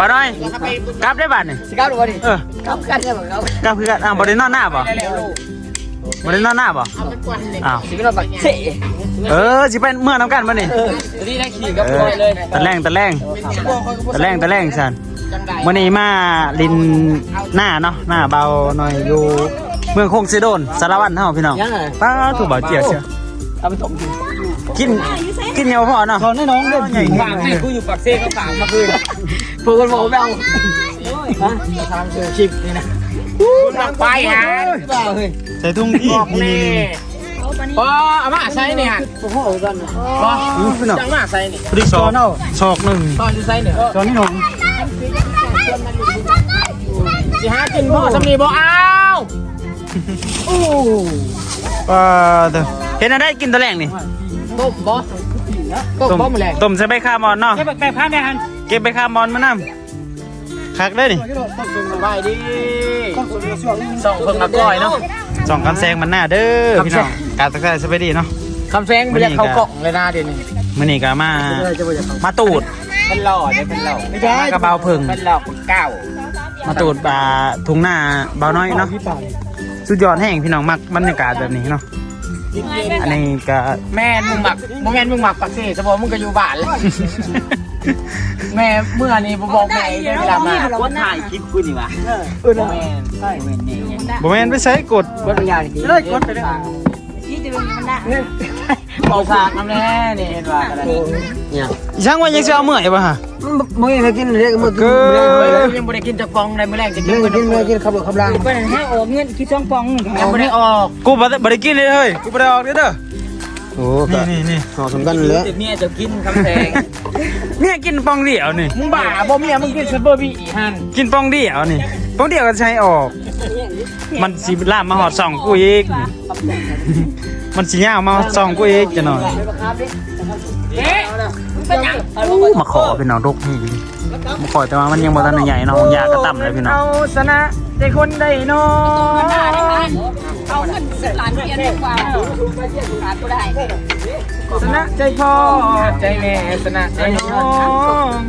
บ่น้อยกลับได้บัดนี่สิก้าวดูวะดิเออก้าวกันเนี่ยเหมือนเขากลับคือกันอ้าวบ่ได้นอนหน้าบ่บ่ได้นอนหน้าบ่อ้าวสิก้าวแบบเสะเออสิไปเมื่อน้ำกันบ่นี่นี่ได้ขี่กับเอปอล่อยเลยตะแรงตะแรงตะแรงตะแรงสันมื้อนี้มาลินหน้าเนาะหน้าเบาหน่อยอยู่เมืองคงสิโดนสารวัตรเฮาพี่น้องยังไงป้าถูกบ่าวเจียวเชียวเอาไปส่งกินกินกินเหนียวพอเนาะขอให้น้องเล่นใหญ่ฝากให้กูอยู่ปากเซ่เขาฝากมาคืน พวกคนบอกไม่เอาฮะทางเจอคลิปนี่นะไปฮะเปล่าเฮ้ยใส่ทุ่งที่นี่พอเอามาใส่เนี่ยโอ้โหกันนะพอพี่น้องจังมาใส่เนี่ยพริกซอกอกหนึ่งตอนจะใส่เนี่ยตอนนี้น้องสิหากินพ่อสำนีบ่เอาป้าเด้อเห็นอะไรกินตะแรงนี่ต้มบ่ต้มบ่มาแรงต้มใส่ใบคามอนเนาะแค่แบบผ้าแม่ฮัน ก็บใบคามอนมานำคักได้นี่สบายดีส่องเพิ่งมาก่อยเนาะสองคำแซงมันหน้าเด้อพี่น้องการตักได้สบายดีเนาะคำแซงไปเลยเขากล่องเลยนะเดี๋ยวนี้มื้อนี้ก็มา มาตูดเป็นหล่อเนี่ยเป็นหล่อไม่ใช่มากระเบาเพิ่งเป็นหล่อคนเก่ามาตูดปลาทุ่งหน้าเบาน้อยเนาะสุดยอดแห้งพี่น้องมักบรรยากาศแบบนี้เนาะอันนี้ก็แม่มึงหมักมึงแม่มึงหมักปักเซ่สมองมึงก็อยู่บ้าน แม่เมื่อนี้บอกแม่ได้เวลามาคนถ่ายคลิปกูนี่วะเออแม่ใช่เว้นนี่บ่แม่นไปใช้กดกดปัญญาดีเลยกดไปเลยเบาสากน้ำแน่นี่เห็นว่าอะไรเนี่ยอีช่างว่ายังสิเอาเมื่อยบ่ฮะมึงยังกินเรียกมึงกินยังไม่ได้กินจากฟองในมื้อแรกจะกิมึนงกินมึงกินขับรถขับรางไปนั่นให้ออกเงินคิดช่องปองหนึ่งยังไม่ได้ออกกูบ่ได้บ่ได้กินเลยเฮ้ยกูบ่ได้ออกเด้อเด้อ โอ้นี่นี่นี่ห่อสำคัญเลย เมียจะกินคำแพงเมียกินปองเดียวนี่ มึงบ้าบ่เมียมึงกินซับเบอร์บี้อีฮันกินปองเดียวนี่ปองเดียวก็ใช้ออก มันสิลามมาหอดสองกูอีกมันสิยาวมาหอดสองกูอีกจะหน่อยเอ๊ะมาขอเป็นน้องดกนี่มาขอแต่ว่ามันยังบ่ทันได้ใหญ่เนาะยากระต่ำเลยพี่น้อง เอาชนะใจคนได้เนาะ เอาเงินสิบล้านเพียนดีกว่าขาดก็ได้ชนะใจพ่อใจแม่ชนะใจน้อง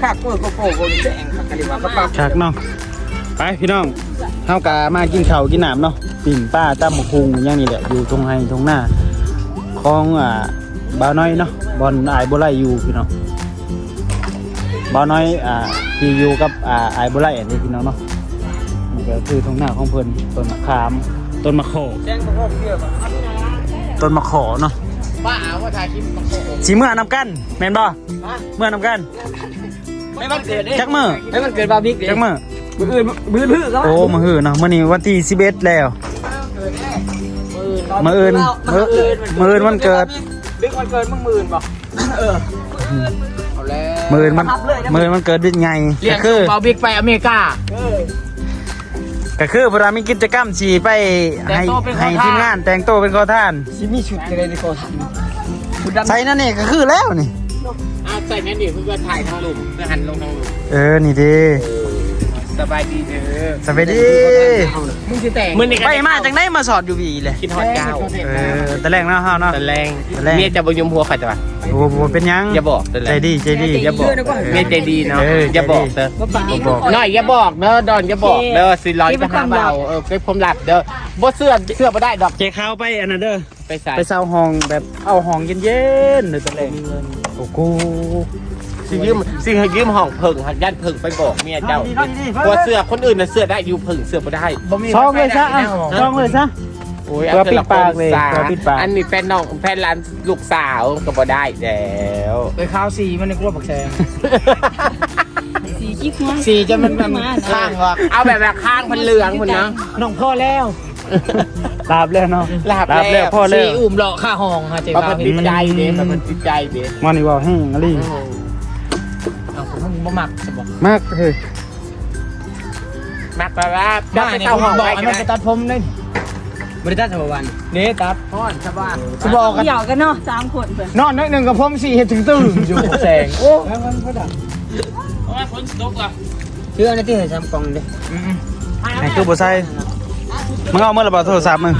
ขากูโกโก้โกแจงขากันดีว่าปั๊บคักเนาะไปพี่น้องเฮากะมากินข้าวกินน้ำเนาะปิ่งป้าตั้มพุงอย่างนี้แหละอยู่ตรงไห้ตรงหน้าของอ่าบ่าวน้อยเนาะบอลไอายบ่ไลอยู่พี่น้องบ่าวน้อยอ่าที่อยู่กับอ่าไอายบ่ไลอันนี้พี่น้องเนาะ ก็คือตรงหน้าของเพิ่นต้นมะขาม ต้นมะโขแจ้งพ่อเพื่อนต้นมะขอเนาะป้าว่าถ่ายคลิปมาโกโก้สิเมื่อนำกันแม่นบ่เมื่อนำกันไม่มันเกิดได้จักมื้อให้มันเกิดบาร์บีคิวจักมื้อมืออื่นมือพื้นก็โอ้มื้อหื้อเนาะมื้อนี้วันที่11แล้วมื้ออื่นมื้อมื้ออื่นวันเกิดดึกวันเกิดมึงหมื่นบ่เออเอาแล้วมื้ออื่นมันมื้ออื่นมันเกิดเป็นไงเรียก็กคือเบาบิ๊กไปอเมริกา ก็คือเวลามีกิจกรรมสิไปให้แต่งตัวเป็นขอให้ทาน ทีมงาน แต่งตัวเป็นขอทานชิมีชุดอะไรในโกทันชุดดำใส่นั่นนี่ก็คือแล้วนี่ อาใส่แม่ดิเพื่อถ่ายทางหลุมเพื่อหันลงทางหลุมเออนี่ดี สบายดีเด้อสวัสดีมึงจะแต่งมึงนี่ไปมาจังได้มาสอดอยู่บีเลยคิดฮอดเก้าเออแต่แรกเนาะเฮาเนาะตะแรงตะแรงเมียจะบยุมหัวใครจ้ะโอ้โหเป็นหยังอย่าบอกตะแรใจงดีใจดีอย่าบอกเมียใจดีเนาะเอออย่าบอกเด้อบ่บอกน้อยอย่าบอกเด้อดอนอย่าบอกเด้อสิร้อยไปหาเบาเออเป็นความลับเด้อบ่เสื้อเสื้อบ่ได้ดอกเจ๊ข้าวไปอันนั้นเด้อไปใส่ไปเช่าห้องแบบเอาห้องเย็นๆเด้อแต่แรกโอ้โห สิยืมสิให้ยืมห้องเพิ่งหักยันเพิ่งไปบอกเมียเจ้าว่าเสื้อคนอื่นน่ะเสื้อได้อยู่เพิ่งเสื้อบ่ได้ช่องเลยซะอะช่องเลยซะโอ้ยตัวปิดปากเลยสาตัวปิดปากอันนี้แฟนน้องแฟนร้านลูกสาวก็บ่ได้แล้วไปข้าวสีมันในกลัวปักแซงสีจิ๊กมั้งสีจะมันมันข้างวะเอาแบบแบบข้างมันเหลืองมันนะน้องพ่อแล้วลาบแล้วเนาะลาบแล้วแล้วพ่อแล้สีวอุ่มเลาะข้าห้องฮะเจ๊มันบ้าเป็นติดใจเด้มันเป็นติดใจเด้มันนี่ว่าแห้งอะไรเอาผม บ่มักสบอกมากเฮ้ยมักแบบว่าบ้าไปเนี่ยเข้าผมห้องบอกไว้ให้ก็มันได้ไปตัดผมเลยบริษัทสมวันนี่ตัดห้อนชาวบ้านจะบอกกันเดี่ยวกันเนาะสามคนเพื่อนนอนน้อยหนึ่งกับผมสี่เห็ดถึงตื่นอยู่แสงโอ้เพราะว่าฝนตกอะเชื่อในที่เห็นซ้ำกองเลยไอ้คือบ่ใส่มึงเอาเมื่อระบาดโทรศัพท์มึง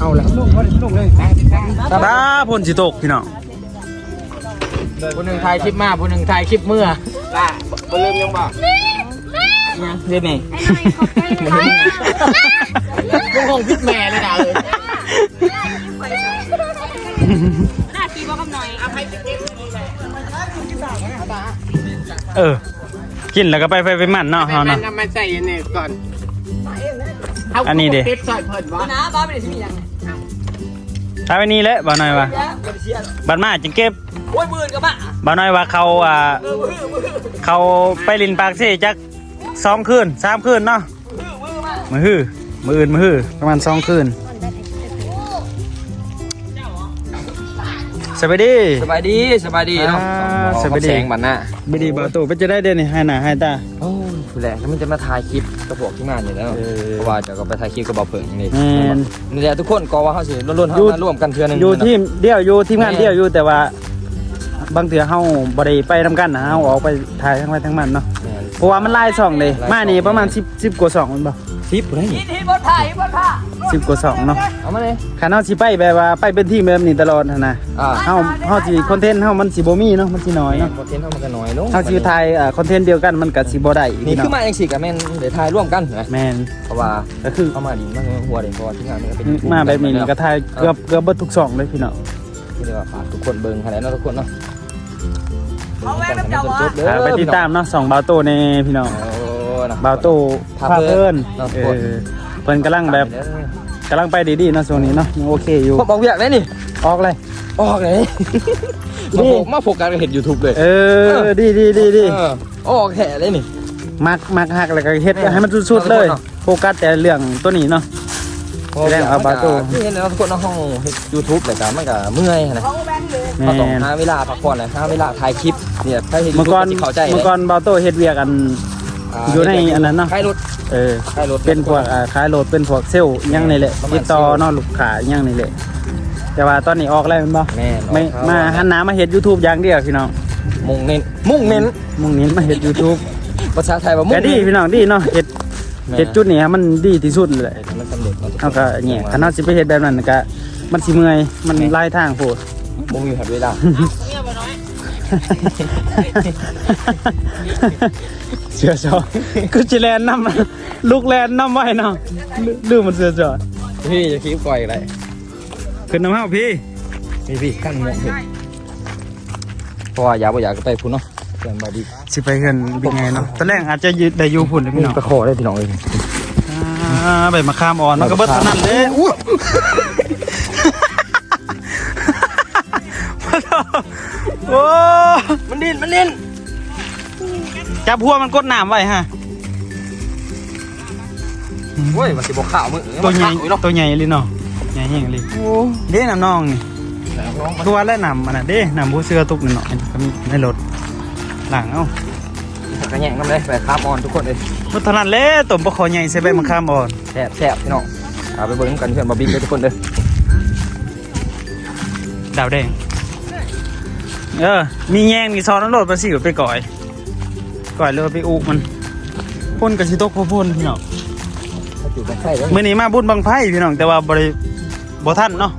เอาละลูกเขาลูกเลยตาพ่นสิตกพี่น้อง ผู้หนึ่งถ่ายคลิปมาผู้หนึ่งถ่ายคลิปเมื่อล่ะบ่ลืมยังบ่ยังเรียนนี่มึงคงพิษแม่เลยนะเลยหน้าทีบอกกับหน่อยเอาไปเออ กินแล้วก็ไปไปไปมันเนาะเฮาเนาะน้ำมันใส่นี่ก่อนอันนี้ดิเาติดใส่เพิ่นวะนะบ้าไม่ได้สิมีอย่างถ้าไปนี่แหละบ่หน่อยว่าบัดมาจึงเก็บ โอ้ยมื่นกับบ้าบ่หน่อยว่าเขาอ่าเขาไปลินปากเสจักสองคืนสามคืนเนาะมือฮือมืออื่นมือฮือประมาณสองคืนสวัสดี สบายดีสบายดีเนาะอ่าสบายดี แสงบันหน้าบดีบ่าวตู่ไปจะได้เด่นให้หน้าให้ตา โอ้ยผู้แหละแล้วมันจะมาถ่ายคลิปกับพวกที่งานอยู่แล้วเออเพราะว่าจะก็ไปถ่ายคลิปกับเบาเผิงนี่แม่น นี่แหละทุกคนก็ว่าเขาสิร่วมๆอยู่เขามาร่วมกันเทื่อหนึงอยู่นะทีมเดียวอยู่ทีมงานเดียวอยู่แต่ว่า บางเถื่อเฮาบ่ได้ไปนํกันนะเฮาออกไปถ่ายทั้งไปทั้งมันเนาะแม่นเพราะว่ามันหลายช่องเลยมานี่ประมาณ10 10กว่าช่องแมันบ่คลิปอะไรนี่ที่บนถ่ายบนผ้า10กว่าช่องเนาะเอามาเลยคันเฮาสิไปแบบว่าไปเป็นทีมแบบนี้ตลอดหั้นนะอ่าเฮาเฮาสิคอนเทนต์เฮามันสิบ่มีเนาะมันสิน้อยเนาะคอนเทนต์เท่ามันก็น้อยลงเฮาสิถ่ายเอ่อคอนเทนต์เดียวกันมันก็สิบ่ได้อีกนี่เนาะคือมาจังซี่กับแม่นเดี๋ยวถ่ายร่วมกันนะแม่นเพราะว่าก็คือเข้ามาดีมากหัวเด็กเพราะว่าที่งานมันก็เป็นมาแบบนี้นี่ก็ถ่ายเกือบเกือบเบิดทุกช่องเลยพี่น้องที่เรียกว่าฝากทุกคนเบิ่งขนาดนั้นทุกคนเนาะ เอาแม่น้ำเจ้าอ่าไปติดตามเนาะสองบาวโตในพี่น้องโอ้นะบาวโตพาพาเพิ่เพิ่นนเนาะเออเพิ่นกำลังแบบกำลังไปดีๆเนาะช่วงนี้เนาะยังโอเคอยู่ผมบอกเวียกได้นี่ออกเลย ออกเลยนี่ มาโฟมาโฟกัสกับเห็น YouTube เลย เออดีดีดีดีเออออกแห่เลยนี่ มักมักหักแล้วก็เฮ็ดแม่ให้มันสุดๆเลยเนาะโฟกัสแต่เรื่องตัวนี้เนาะ แสดงว่าบาโต้ที่เห็นแล้วทุกคนเนาะห้องเฮ็ด YouTube เลยกันมันก็เมื่อยนะแม่ก็ต้องนหาเวลาพักผ่อนเลยหาเวลาถ่ายคลิปเนี่ยถ้าเห็นเมื่อ YouTube ก่อนก็สิเข้าใจเมื่อก่อนบาวโตเฮ็ดเวียกอันาอยู่ในอันนั้นเนาะขายรถเออขายรถเป็นพวกอ่าขายโหลดเป็นพวกเซลล์อิหยังนี่แหละประมาณติดต่อเซลล์เนาะลูกค้าอิหยังนี่แหละแต่ว่าตอนนี้ออกแล้วแม่นบ่แม่นไม่ออกมาหันหน้ามาเฮ็ด YouTube อย่างเดียวพี่น้องมุ่งเน้นมุ่งเน้นมุ่งเน้นมาเฮ็ด YouTube ภาษาไทยว่ามุ่งก็ดีเน้นพี่น้องดีเนาะเฮ็ดแม่ เฮ็ดจุดนี้ให้มันดีที่สุดเลยเฮ็ดให้มันสำเร็จเนาะทุกคนเฮาก็เนี่ยคันเฮาสิไปเฮ็ดแบบนั้นก็มันสิเมื่อยมันหลายทางโพดบ่มีหัดเวลาเสือจอกูจิแลนนำลูกแลนนำไว้เนาะลืลืมมันเสือจอพี่จะคิดปล่อยอะไรขึ้นน้ำเฮาพี่พี่พี่ขั้นหมองเห็นเพราะว่าอยากบ่อยากก็ไปพุ่นเนาะ เพื่อนบ่ดีสิไปขึ้นเป็นไงเนาะตอนแรกอาจจะยืดได้อยู่พุ่นเลยพี่น้องไปขอได้พี่น้องเอ้ยอ่าใบมะขามอ่อนมันก็เบิดเท่านั้นเด้อู้โอ้มันดิ้นมันดิ้นจับหัวมันกดน้ำไว้ฮะโอ้ยมันสิบ่ข่าวมึงตัวใหญ่มันข่าวอยู่เนาะตัวใหญ่เลยเนาะใหญ่แห้งเลยเด้น้ำน้องนี่น้องมันตัวและน้ำมันน่ะเด้น้ำผู้เสื้อตุกนิดหน่อยก็มีในรถ หลังเอ้ากระแยงน้ำเลยไปข้ามออนทุกคนเลยเมื่อเท่านั้นแหละต้มปลาคอใหญ่ใส่ใบมะขามอ่อนแซ่บแซ่บพี่น้องเอาไปเบิ่งกันเพื่อนบาร์บี้เลยทุกคนเลยดาวแดงเออ มีแยงมีซอสน้ำโรดไปสิไปก่อย ก่อยเลยไปอุมันพ่นกับสิตกพ่พ่นพี่น้องถ้าจุดมันใช่แล้วมื่อนี้มาบุญบังไพ่พี่น้องแต่ว่าบริบ่ท่านเนาะ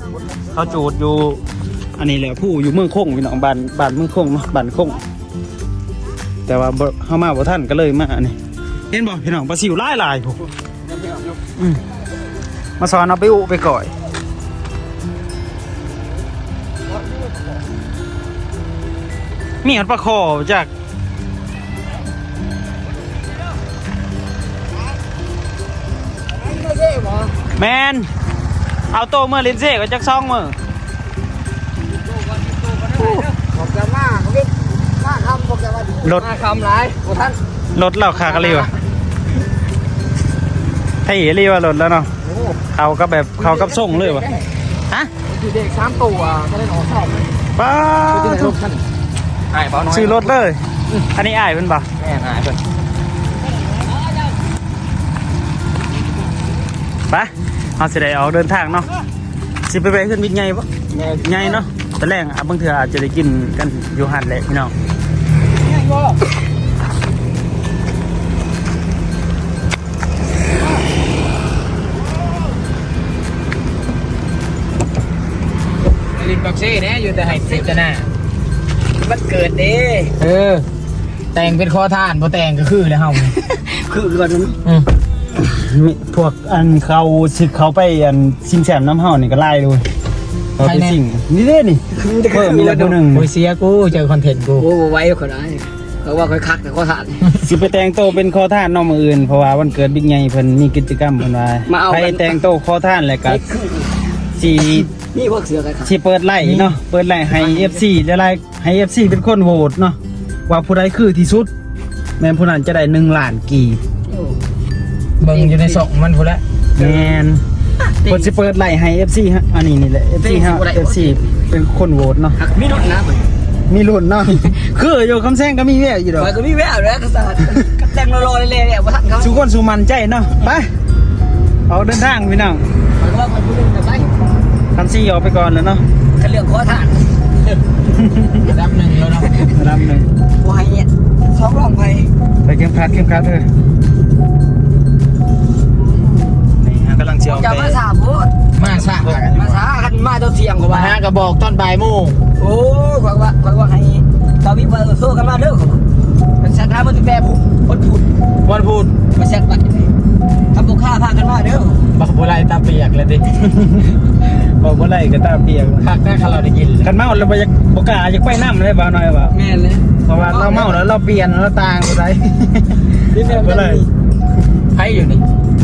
เขาจูดอยู่ อันนี้แหละผู้อยู่เมืองคงพี่น้องบ้านบ้านเมืองคงเนาะบ้านคง แต่ว่าเข้ามาบ่ท่านก็เลยมาอันนี้เห็นบ่พี่น้องปลาซิวหลายหลายๆพวกอืมมาสอนเอาไปอุไปก่อยมีหัดปลาคอจากแมนเอาโตเมื่อลินเซ่ก็จักซองมือผมจมาเขาคิดมา คำผมจะมารถมาคำร้ายโอ้ท่านรถเราคากะลีวะให้เอรีว่ารถแล้วเนาะโอ้เขาก็แบบเขากับส่งเลยวะฮะคือเด็กสามตัวก็ได้หนอชอบเลยป้าคือที่ไหนลูกท่านไอ้เบาน้อยซื้อรถเลย อันนี้อ้ายเป็นปะแม่นายเพิ่นไปเอาสิได้ออกเดินทางเนาะสิไปไปขึ้นบิ๊กไงปะแม่ไงเนาะแต่แรกอะบางเถื่ออาจจะได้กินกันอยู่หันแหละพี่น้อง ลินบักเซ่เนี่ยอยู่แต่ไฮเซฟจะหน้ามันเกิดเด้เออ แต่งเป็นคอทานพอแต่งก็คือแล้วเฮาคือก่อนอืมมีพวกอันเขาสิเขาไปอันซิงแซมน้ำเฮานี่ก็ไล่เลยเขาไปซิงนี่เด้นี่เพิ่มมีแล้วผู้หนึ่งโอ้ยเสียกูเจอคอนเทนต์กูโอ้ไว้คนนั้น เขาว่าค่อยคักแต่ก็ทาน สิไปแต่งโตวเป็นคอท่านเนอกมืออื่นเพราะว่าวันเกิดบิ๊กใหญ่เพิ่นมีกิจกรรมเพิ่นว่ามาเอากันไปแต่งโตวคอท่านแล้วก็สินี่พวกเสือกันครับสิเปิดไล่เนาะเปิดไล่ให้ FC แล้วไล่ให้ FC เป็นคนโหวตเนาะว่าผู้ใดคือที่สุด แม่นผู้นั้นจะได้1ล้านกีบเบิ่งอยู่ในสองมันพุ่นละแม่นเพิ่นสิเปิดไล่ให้ FC ฮะอันนี้นี่แหละ FC ฮะ FC เป็นคนโหวตเนาะ หักมีรถนะเหมือน มีรุ่นเนาะ คืออยู่คำแซงก็มีแววอยู่ดอกมันก็มีแววแล้วก็สาดกับแต่งรอๆเลยๆเนี่ยว่าทันเขาสุคนสุมันใจเนาะ ไปออกเดินทางพี่น้องมันก็ว่าคนผู้นึงจะไปคันซี่ออกไปก่อนแล้วเนาะกันเรื่องขอทานระดับหนึ่งแล้วเนาะระดับหนึ่งผู้ให้เนี่ยสองรองไปไปเข้มขัดเข้มขัดเลย นี่ฮะกำลังเชียวจะไปมาสาพูดมาซะมาสากันมาตัวเทียงกมาว่าหากระบอกตอนบ่ายโมงโอ้ขวังว่าขวังว่าให้ตอนนี้เปิดโซ่กันมาเด้อมันชัดท้ามันจะแปรผู้คนพูดวันพูดมาชัดบัตรทำบุค่าพากันมาเด้อบักบัวไลตาเปียกเลยดิบอกว่าไรก็ตาเปียกคักได้คันเราได้กินเลยกันเมาแล้วบ่อยากบ่กล้าอยากไปน้ำเลยบ่าวน้อยว่าแม่เลยเพราะว่าเราเมาแล้วเราเปลี่ยนเราต่างบ่ได้นี่แม่บ่ก็ได้เลยไผอยู่นี่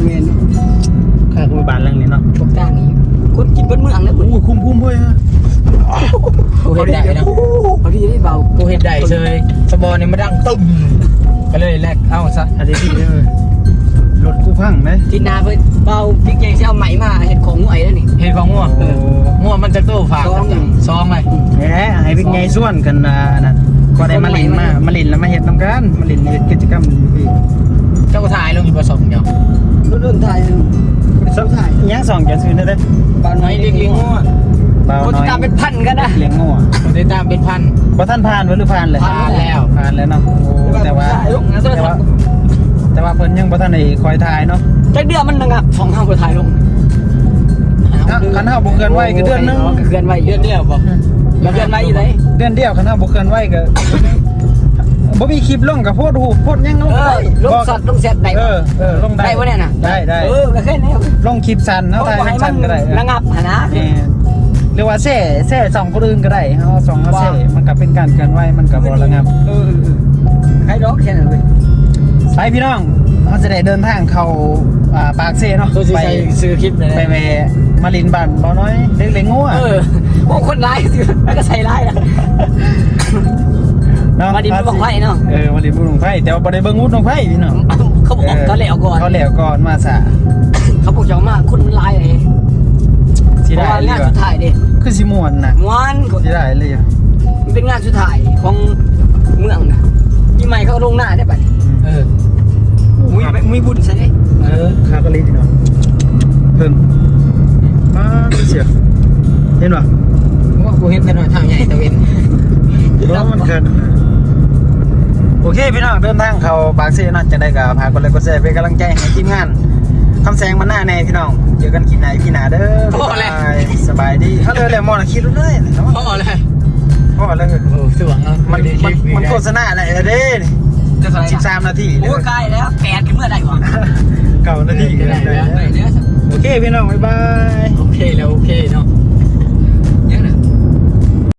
แม่ ข้างกูบ้านหลังนี้เนาะพวกจ้างนี่คนกินเป็นเมืองนะเหมือนโอ้ยคุ้มคุ้มเว้ยฮะกูเห็นได้เนาะพอดีได้เบากูเห็นได้เลยสบอนี่มาดังตึ้มก็เลยแลกเอ้าซะอันนี้ดีเด้อรถกูพังเด้ที่นาเพิ่นเบาพี่แกงสิเอาไหมมาเห็ดของงวยแล้วนี่เห็นของง่วงโอ้ง่วงมันจะตู้ฝากซองซองเลยแหมให้เป็นไงส่วนกันนะนะก็ได้มาเลินมามาเลินแล้วมาเฮ็ดนํกันมาเลินเฮ็ดกิจกรรมอยู่พี่เจ้าก็ถ่ายลงอยู่ผสมเดียวรุ่นๆไทย สาวไทยอีหยังสองจะซื้อได้เด้อบ้านน้อยเลี้ยงๆงัวบ่าวคนน้อยตามเป็นพันกันนะเลี้ยงงัวคนติดตามเป็นพันบ่ท่านผ่านบ่หรือผ่านเลยผ่านแล้ว ผ่านแล้วเนาะโอ้แต่ว่าลูกนะแต่ว่า แต่ว่าเพิ่นยังบ่ทันได้คอยทายเนาะจักเดือนมันนึงอะสองเท่าไปถ่ายลงถ้าคันเฮาบ่เกินไว้ก็เดือนหนึงก็เกินไว้เดือนเดียวบ่แล้วเดือนไว้อยู่ไหนเดือนเดียวคันเฮาบ่เกินไว้ก็ บ่มีคลิปลงก็โพดรูปโพดหยังลงเออลงสัตว์ลงเสร็จได้เออเออลงได้ได้บ่เนี่ยน่ะได้ได้เออก็แค่นี้ลงคลิปสั้นเฮาถ่ายเป็นสั้นก็ได้เออระงับหนนะแหม่หรือว่าแซ่แซ่สองคนอื่นก็ได้เฮาสองเฮาแซ่มันก็เป็นการเกินไว้มันก็บ่ระงับ เออใครร้องแค่นั้นเลย ไปพี่น้องเราจะได้เดินทางเข้าอ่าปากเซ่เนาะตัวสิไปใส่ซื้อคลิปเลยไปแวะมาลินบ้านบ่น้อยเล็กเล็กงัว เออโอ้คนร้ายสิแล้วก็ใส่ร้ายนะ เนาะมาลินบุญบั้งไฟเนาะเออมาลินบุญบังไฟแต่ว่าบ่ได้เบิ่งวุ้นบังไฟพี่น้องเขาบอกเขาแล้วก่อนเขาแล้วก่อนมาซะเขาบอกจะมาคนมันร้ายเลยสิได้เพราะว่าเลยงานว่ะสุดท้ายเด้คือสิม่วนน่ะม้วนสิได้เลยอะมันเป็นงานสุดท้ายของเมืองนะที่ใหม่เขาลงหน้าได้ปะเออมุ้ยมุ้ยบุญใช่ไหมเออคากะลิพี่น้องเพิ่นมาเสียเห็นบ่ว่ากูเห็นแต่หน่อยทางใหญ่ตะเวนร้อนมันเกิน โอเคพี่น้องเดินทางเข้าปากเซ่เนาะจะได้ก็พากดไลค์กดแชร์เป็นกำลังใจให้ทีมงานคำแสงมันหน้าแน่พี่น้องเจอกันคลิปไหนพี่หนาเด้อบ๊ายบายสบายดีเฮาเลยแหละมอนะคิดรู้เลยเนาะพ่อเลยพอแล้วโอ้สว่างเนาะมันมันมันโฆษณาอะไรเด้นี่จะใส่สิบสามนาทีโอ้ใกล้แล้วแปดกันเมื่อใดวะเก้านาทีไหนเนี่ยโอเคพี่น้องบ๊ายบายโอเคแล้วโอเคเนาะโ